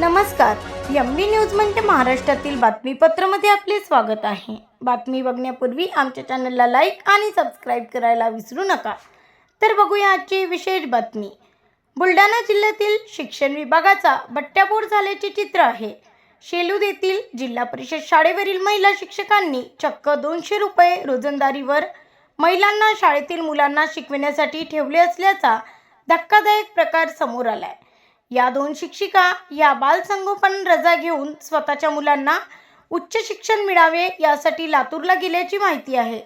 नमस्कार. एम बी न्यूज म्हणजे महाराष्ट्रातील बातमीपत्रामध्ये आपले स्वागत आहे. बातमी बघण्यापूर्वी आमच्या चॅनलला लाईक आणि सबस्क्राईब करायला विसरू नका. तर बघूया आजची विशेष बातमी. बुलढाणा जिल्ह्यातील शिक्षण विभागाचा बट्ट्याबोळ झाल्याचे चित्र आहे. शेलूद येथील जिल्हा परिषद शाळेवरील महिला शिक्षकांनी चक्क दोनशे रुपये रोजंदारीवर महिलांना शाळेतील मुलांना शिकविण्यासाठी ठेवले असल्याचा धक्कादायक प्रकार समोर आला आहे या दोन शिक्षिका या बालसंगोपन रजा घेऊन स्वतःच्या मुलांना उच्च शिक्षण मिळावे यासाठी लातूरला गेल्याची माहिती आहे.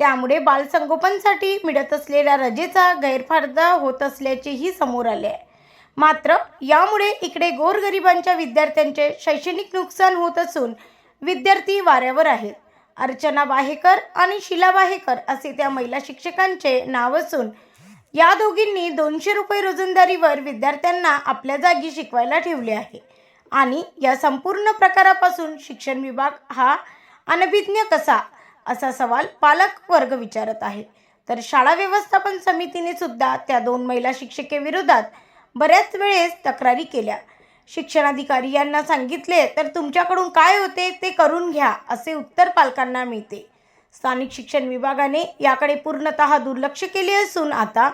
त्यामुळे बालसंगोपनसाठी मिळत असलेल्या रजेचा गैरफायदा होत असल्याचेही समोर आले आहे. मात्र यामुळे इकडे गोरगरिबांच्या विद्यार्थ्यांचे शैक्षणिक नुकसान होत असून विद्यार्थी वाऱ्यावर आहेत. अर्चना बाहेकर आणि शिला बाहेकर असे त्या महिला शिक्षकांचे नाव असून या दोघींनी दोनशे रुपये रोजंदारीवर विद्यार्थ्यांना आपल्या जागी शिकवायला ठेवले आहे. आणि या संपूर्ण प्रकारापासून शिक्षण विभाग हा अनभिज्ञ कसा? असा सवाल पालक वर्ग विचारत आहे. तर शाळा व्यवस्थापन समितीने सुद्धा त्या दोन महिला शिक्षिकेविरोधात बऱ्याच वेळेस तक्रारी केल्या. शिक्षणाधिकारी यांना सांगितले तर तुमच्याकडून काय होते ते करून घ्या असे उत्तर पालकांना मिळते. स्थानिक शिक्षण विभागाने याकडे पूर्णतः दुर्लक्ष केले असून आता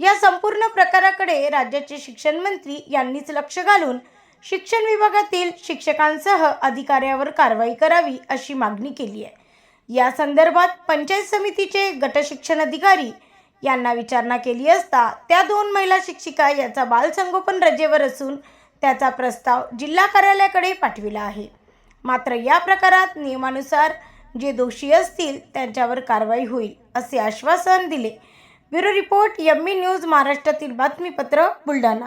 या संपूर्ण प्रकाराकडे राज्याचे शिक्षण मंत्री यांनीच लक्ष घालून शिक्षण विभागातील शिक्षकांसह अधिकाऱ्यावर कारवाई करावी अशी मागणी केली आहे. या संदर्भात पंचायत समितीचे गटशिक्षण अधिकारी यांना विचारणा केली असता त्या दोन महिला शिक्षिका याचा बालसंगोपन रजेवर असून त्याचा प्रस्ताव जिल्हा कार्यालयाकडे पाठविला आहे. मात्र या प्रकारात नियमानुसार जे दोषी असतील त्यांच्यावर कारवाई होईल असे आश्वासन दिले. ब्युरो रिपोर्ट एम न्यूज महाराष्ट्रातील बातमीपत्र बुलढाणा.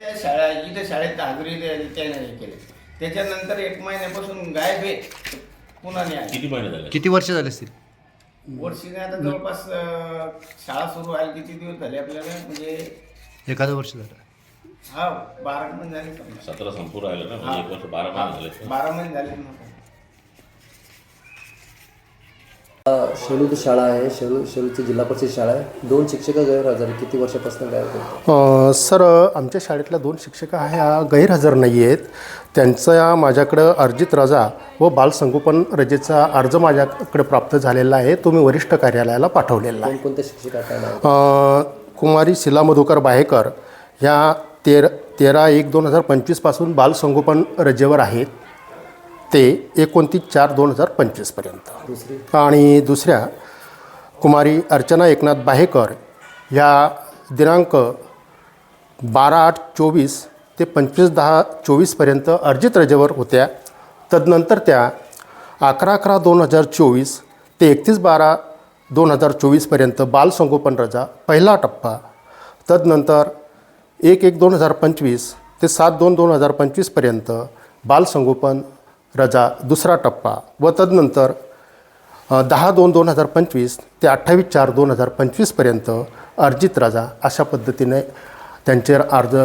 त्या शाळा इथं शाळेत हजेरी त्याने केले. त्याच्यानंतर एक महिन्यापासून गायब आहे. पुन्हा नाही आले. किती महिने झाले? किती वर्ष झाले असतील? वर्षीने आता जवळपास अं, शाळा सुरू व्हायला किती दिवस झाले आपल्याला? म्हणजे एखादं वर्ष झालं. हा बारा महिने झाले. समजा. सतरा संपूर्ण राहिलं ना म्हणजे एक वर्ष बारा महिने झाले. बारा महिने झाले. शेलूद शाळा आहे. शेलू शेलूची जिल्हा परिषद शाळा आहे. दोन शिक्षक गैरहजर. किती वर्षापासून अ, सर आमच्या शाळेतल्या दोन शिक्षिका ह्या गैरहजर नाही आहेत. त्यांचा माझ्याकडं अर्जित रजा व बालसंगोपन रजेचा अर्ज माझ्याकडे प्राप्त झालेला आहे. तो मी वरिष्ठ कार्यालयाला पाठवलेला आहे. कोणकोणत्या शिक्षिका कुमारी शिला मधुकर बाहेकर ह्या तेर तेरा एक दोन हजार पंचवीसपासून बालसंगोपन रजेवर आहेत. ते एकोणतीस चार दोन हजार पंचवीसपर्यंत आणि दुसऱ्या कुमारी अर्चना एकनाथ बाहेकर ह्या दिनांक बारा आठ चोवीस ते पंचवीस दहा चोवीसपर्यंत अर्जित रजेवर होत्या. तदनंतर त्या अकरा अकरा दोन हजार चोवीस ते एकतीस बारा दोन हजार चोवीसपर्यंत बालसंगोपन रजा पहिला टप्पा. तदनंतर एक एक दोन हजार पंचवीस ते सात दोन दोन हजार पंचवीसपर्यंत बालसंगोपन रजा दुसरा टप्पा व तदनंतर दहा दोन दोन हजार पंचवीस ते अठ्ठावीस चार दोन हजार पंचवीसपर्यंत अर्जित रजा अशा पद्धतीने त्यांचे अर्ज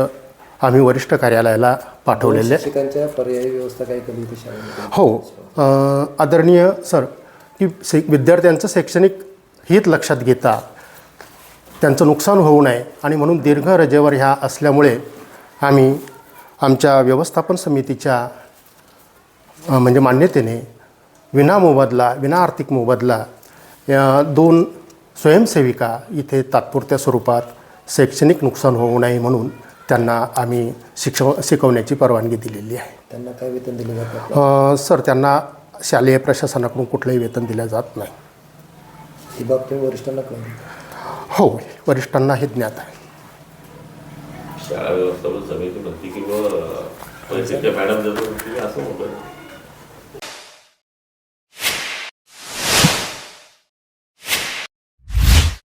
आम्ही वरिष्ठ कार्यालयाला पाठवलेले. पर्यायी व्यवस्था होती शाळेमध्ये? हो आदरणीय सर की विद्यार्थ्यांचं शैक्षणिक हित लक्षात घेता त्यांचं नुकसान होऊ नये आणि म्हणून दीर्घ रजेवर ह्या असल्यामुळे आम्ही आमच्या व्यवस्थापन समितीच्या म्हणजे मान्यतेने विना मोबदला विना आर्थिक मोबदला या दोन स्वयंसेविका इथे तात्पुरत्या स्वरूपात शैक्षणिक नुकसान होऊ नये म्हणून त्यांना आम्ही शिक्षव शिकवण्याची परवानगी दिलेली आहे. त्यांना काय वेतन दिले जातं? सर त्यांना शालेय प्रशासनाकडून कुठलंही वेतन दिलं जात नाही. ही बाब तुम्ही वरिष्ठांना कळली हो वरिष्ठांना हे ज्ञात आहे. शाळा व्यवस्थापन समिती म्हणते किंवा मॅडम असं म्हणतो